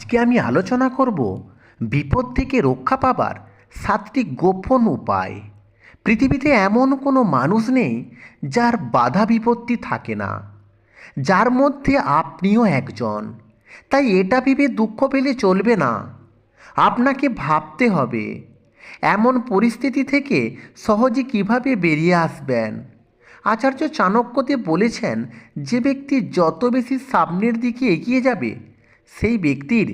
আজকে আমি আলোচনা করব বিপদ থেকে রক্ষা পাবার সাতটি গোপন উপায়। পৃথিবীতে এমন কোনো মানুষ নেই যার বাধা বিপত্তি থাকে না। যার মধ্যে আপনিও একজন। তাই এটা ভেবে দুঃখ পেলে চলবে না। আপনাকে ভাবতে হবে, এমন পরিস্থিতি থেকে সহজে কীভাবে বেরিয়ে আসবেন? আচার্য চাণক্যতে বলেছেন, যে ব্যক্তি যত বেশি সামনের দিকে এগিয়ে যাবে সেই ব্যক্তির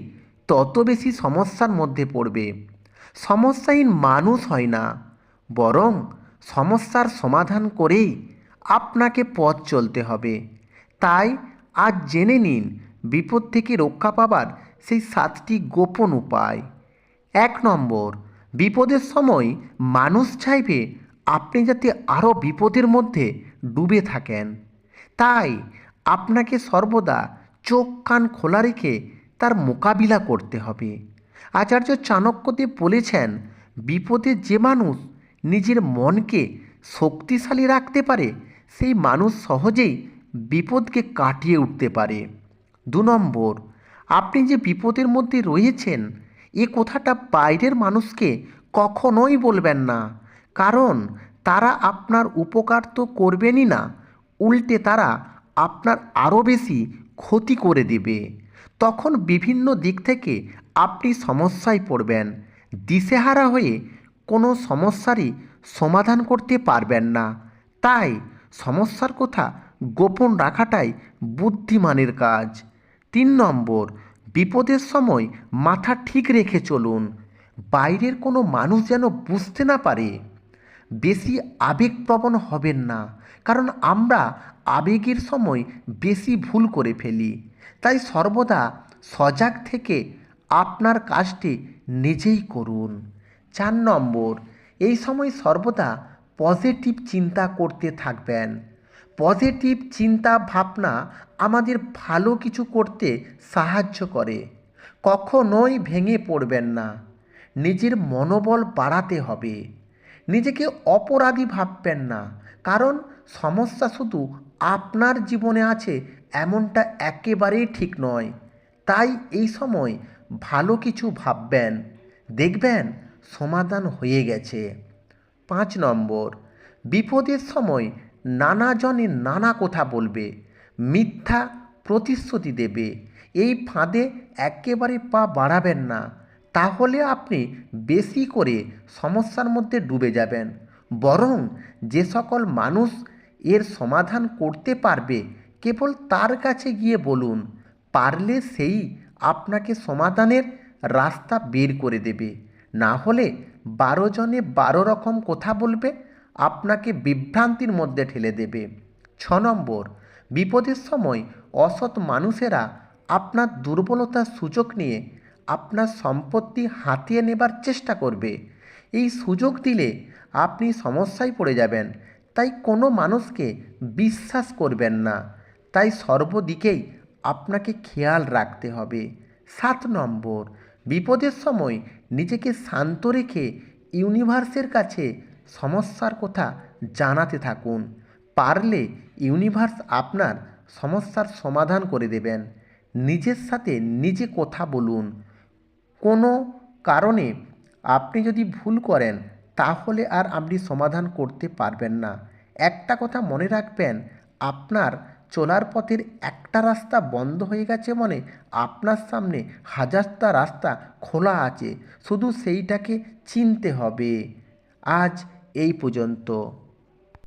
তত বেশি সমস্যার মধ্যে পড়বে। সমস্যাহীন মানুষ হয় না, বরং সমস্যার সমাধান করেই আপনাকে পথ চলতে হবে। তাই আজ জেনে নিন, বিপদ থেকে রক্ষা পাবার সেই সাতটি গোপন উপায়। এক নম্বর, বিপদের সময় মানুষ চাইবে আপনি যাতে আরও বিপদের মধ্যে ডুবে থাকেন। তাই আপনাকে সর্বদা চোখ কান খোলা রেখে তার মোকাবিলা করতে হবে। আচার্য চাণক্যদেব বলেছেন, বিপদে যে মানুষ নিজের মনকে শক্তিশালী রাখতে পারে, সেই মানুষ সহজেই বিপদকে কাটিয়ে উঠতে পারে। দু নম্বর, আপনি যে বিপদের মধ্যে রয়েছেন, এ কথাটা বাইরের মানুষকে কখনোই বলবেন না, কারণ তারা আপনার উপকার তো করবেনই না, উল্টে তারা আপনার আরও বেশি ক্ষতি করে দেবে। তখন বিভিন্ন দিক থেকে আপনি সমস্যায় পড়বেন। দিশেহারা হয়ে কোনো সমস্যারই সমাধান করতে পারবেন না। তাই সমস্যার কথা গোপন রাখাটাই বুদ্ধিমানের কাজ। তিন নম্বর, বিপদের সময় মাথা ঠিক রেখে চলুন। বাইরের কোনো মানুষ যেন বুঝতে না পারে। বেশি আবেগপ্রবণ হবেন না। কারণ আমরা আবেগের সময় বেশি ভুল করে ফেলি। তাই সর্বদা সজাগ থেকে আপনার কাজটি নিজেই করুন। চার নম্বর, এই সময় সর্বদা পজিটিভ চিন্তা করতে থাকবেন। পজিটিভ চিন্তা ভাবনা আমাদের ভালো কিছু করতে সাহায্য করে। কখনোই ভেঙে পড়বেন না। নিজের মনোবল বাড়াতে হবে। নিজেকে অপরাধী ভাববেন না। কারণ সমস্যা শুধু আপনার জীবনে আছে, এমনটা একেবারেই ঠিক নয়। তাই এই সময় ভালো কিছু ভাববেন। দেখবেন সমাধান হয়ে গেছে। পাঁচ নম্বর, বিপদের সময় নানা জনে নানা কথা বলবে, মিথ্যা প্রতিশ্রুতি দেবে। এই ফাঁদে একেবারে পা বাড়াবেন না। তাহলে আপনি বেশি করে সমস্যার মধ্যে ডুবে যাবেন। বরং যে সকল মানুষ এর সমাধান করতে পারবে, কেবল তার কাছে গিয়ে বলুন, পারলে সেই আপনাকে সমাধানের রাস্তা বের করে দেবে। না হলে বারো জনে বারো রকম কথা বলবে, আপনাকে বিভ্রান্তির মধ্যে ঠেলে দেবে। ছ নম্বর, বিপদের সময় অসৎ মানুষেরা আপনার দুর্বলতার সুযোগ নিয়ে আপনার সম্পত্তি হাতিয়ে নেবার চেষ্টা করবে। এই সুযোগ দিলে আপনি সমস্যায় পড়ে যাবেন। তাই কোনো মানুষকে বিশ্বাস করবেন না। তাই সর্বদিকেই আপনাকে খেয়াল রাখতে হবে। সাত নম্বর, বিপদের সময় নিজেকে শান্ত রেখে ইউনিভার্সের কাছে সমস্যার কথা জানাতে থাকুন। পারলে ইউনিভার্স আপনার সমস্যার সমাধান করে দেবেন। নিজের সাথে নিজে কথা বলুন। কোনো কারণে আপনি যদি ভুল করেন, তাহলে আর আপনি সমাধান করতে পারবেন না। একটা কথা মনে রাখবেন, আপনার চলার পথের একটা রাস্তা বন্ধ হয়ে গেছে মানে আপনার সামনে হাজারটা রাস্তা খোলা আছে, শুধু সেইটাকে চিনতে হবে। আজ এই পর্যন্ত।